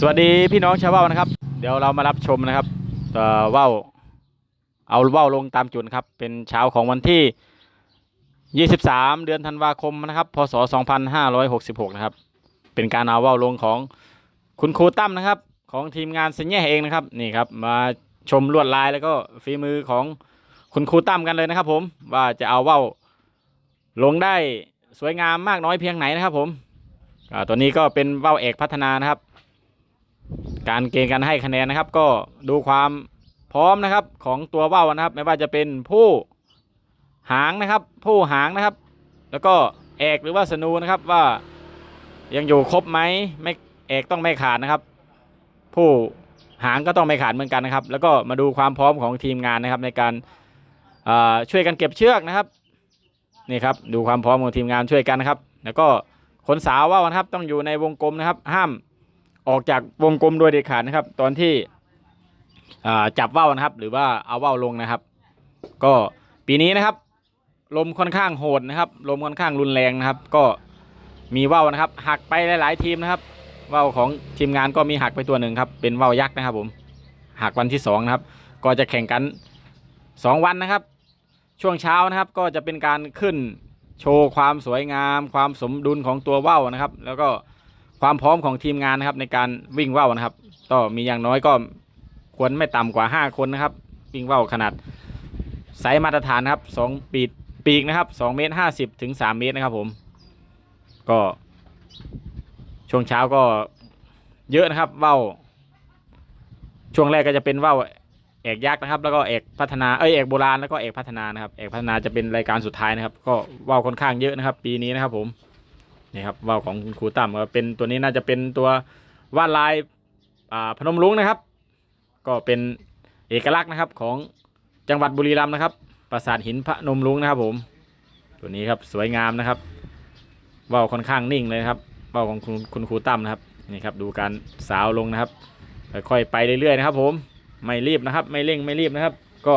สวัสดีพี่น้องชาวว่าวนะครับ เดี๋ยวเรามารับชมนะครับว่าวเอาว่าวลงตามจุดครับ เป็นเช้าของวันที่ 23 เดือนธันวาคมนะครับ พศ 2566 นะครับ เป็นการเอาว่าวลงของคุณครูตั้มนะครับ ของทีมงานเซนเย่เองนะครับนี่ครับ มาชมลวดลายแล้วก็ฝีมือของคุณครูตั้มกันเลยนะครับ ผมว่าจะเอาว่าวลงได้สวยงามมากน้อยเพียงไหนนะครับ ผมตัวนี้ก็เป็นว่าวเอกพัฒนานะครับ การเกณฑ์การให้คะแนนนะครับ ก็ดูความพร้อมนะครับของตัวว่าวนะครับ ไม่ว่าจะเป็นผู้หางนะครับ ผู้หางนะครับ แล้วก็เอกหรือว่าสนูนะครับว่ายังอยู่ครบไหมไม่เอกต้องไม่ขาดนะครับ ผู้หางก็ต้องไม่ขาดเหมือนกันนะครับ แล้วก็มาดูความพร้อมของทีมงานนะครับ ในการช่วยกันเก็บเชือกนะครับนี่ครับดูความพร้อมของทีมงานช่วยกันนะครับ แล้วก็คนสาวว่าวนะครับต้องอยู่ในวงกลมนะครับ ห้าม ออกจากวงกลมโดยเด็ดขาดนะครับ ตอนที่จับว่าวนะครับ หรือว่าเอาว่าวลงนะครับ ก็ปีนี้นะครับ ลมค่อนข้างโหดนะครับ ลมค่อนข้างรุนแรงนะครับ ก็มีว่าวนะครับ หักไปหลาย ๆ ทีมนะครับว่าวของทีมงานก็มีหักไปตัวหนึ่งครับเป็นว่าวยักษ์นะครับ ผมหักวันที่สองนะครับ ก็จะแข่งกันสองวันนะครับ ช่วงเช้านะครับ ก็จะเป็นการขึ้นโชว์ความสวยงาม ความสมดุลของตัวว่าวนะครับ แล้วก็ ความพร้อมของทีมงานนะครับ ในการวิ่งว่าวนะครับ ก็มีอย่างน้อยก็ควรไม่ต่ำกว่า 5 คนนะครับ วิ่งว่าวขนาดไซส์มาตรฐานนะครับ2ปีกปีกนะครับ2เมตร50ถึง3เมตรนะครับ ผม ก็ช่วงเช้าก็เยอะนะครับว่าวช่วงแรกก็จะเป็นว่าวเอกยักษ์นะครับ แล้วก็เอกพัฒนาเอ้ยเอกโบราณแล้วก็เอกพัฒนานะครับเอกพัฒนาจะเป็นรายการสุดท้ายนะครับ ก็ว่าวค่อนข้างเยอะนะครับ ปีนี้นะครับผม นี่ครับว่าวของคุณครูตั้มเป็นตัวนี้น่าจะเป็นตัววาดลายพนมรุ้งนะครับ ก็เป็นเอกลักษณ์นะครับของจังหวัดบุรีรัมย์นะครับปราสาทหินพนมรุ้งนะครับผม ตัวนี้ครับสวยงามนะครับว่าวค่อนข้างนิ่งเลยครับว่าวของคุณคุณครูตั้มนะครับนี่ครับดูการสาวลงนะครับค่อยๆไปเรื่อยๆนะครับ ผมไม่รีบนะครับ ไม่เร่งไม่รีบนะครับ ก็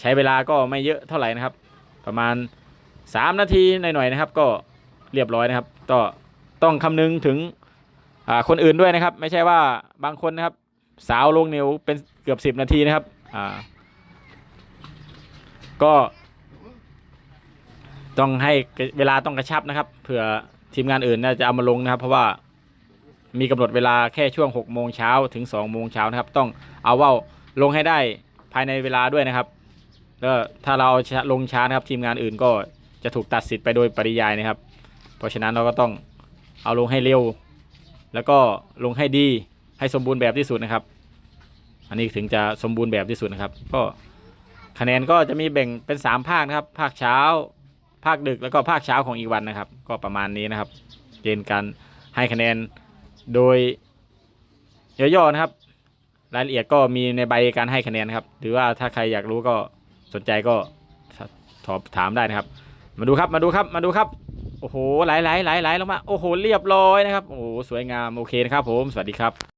ใช้เวลาก็ไม่เยอะเท่าไหร่นะครับ ประมาณ 3 นาทีหน่อยๆนะครับ ก็ เรียบร้อยนะครับก็ต้องคำนึงถึงคนอื่นด้วยนะครับ ไม่ใช่ว่าบางคนนะครับ สาวลงนิ้วเป็นเกือบสิบนาทีนะครับก็ต้องให้เวลาต้องกระชับนะครับเผื่อทีมงานอื่นน่าจะเอามาลงนะครับ เพราะว่ามีกำหนดเวลาแค่ช่วง 6 โมงเช้าถึง 2 โมงเช้านะครับ ต้องเอาว่าวลงให้ได้ภายในเวลาด้วยนะครับแล้วถ้าเราลงช้านะครับทีมงานอื่นก็จะถูกตัดสิทธิ์ไปโดยปริยายนะครับ เพราะฉะนั้นเราก็ต้องเอาลงให้เร็ว แล้วก็ลงให้ดีให้สมบูรณ์แบบที่สุดนะครับ อันนี้ถึงจะสมบูรณ์แบบที่สุดนะครับ ก็คะแนนก็จะมีแบ่งเป็น 3 ภาคนะครับ ภาคเช้า ภาคดึกแล้วก็ภาคเช้าของอีกวันนะครับ ก็ประมาณนี้นะครับ เกณฑ์การให้คะแนนโดยย่อๆนะครับ รายละเอียดก็มีในใบการให้คะแนนนครับ หรือว่าถ้าใครอยากรู้ก็สนใจก็สอบถามได้นะครับ มาดูครับมาดูครับมาดูครับ โอ้โหไหลไหลไหลไหลลงมา โอ้โห เรียบร้อยนะครับ โอ้โห สวยงาม โอเคนะครับผม สวัสดีครับ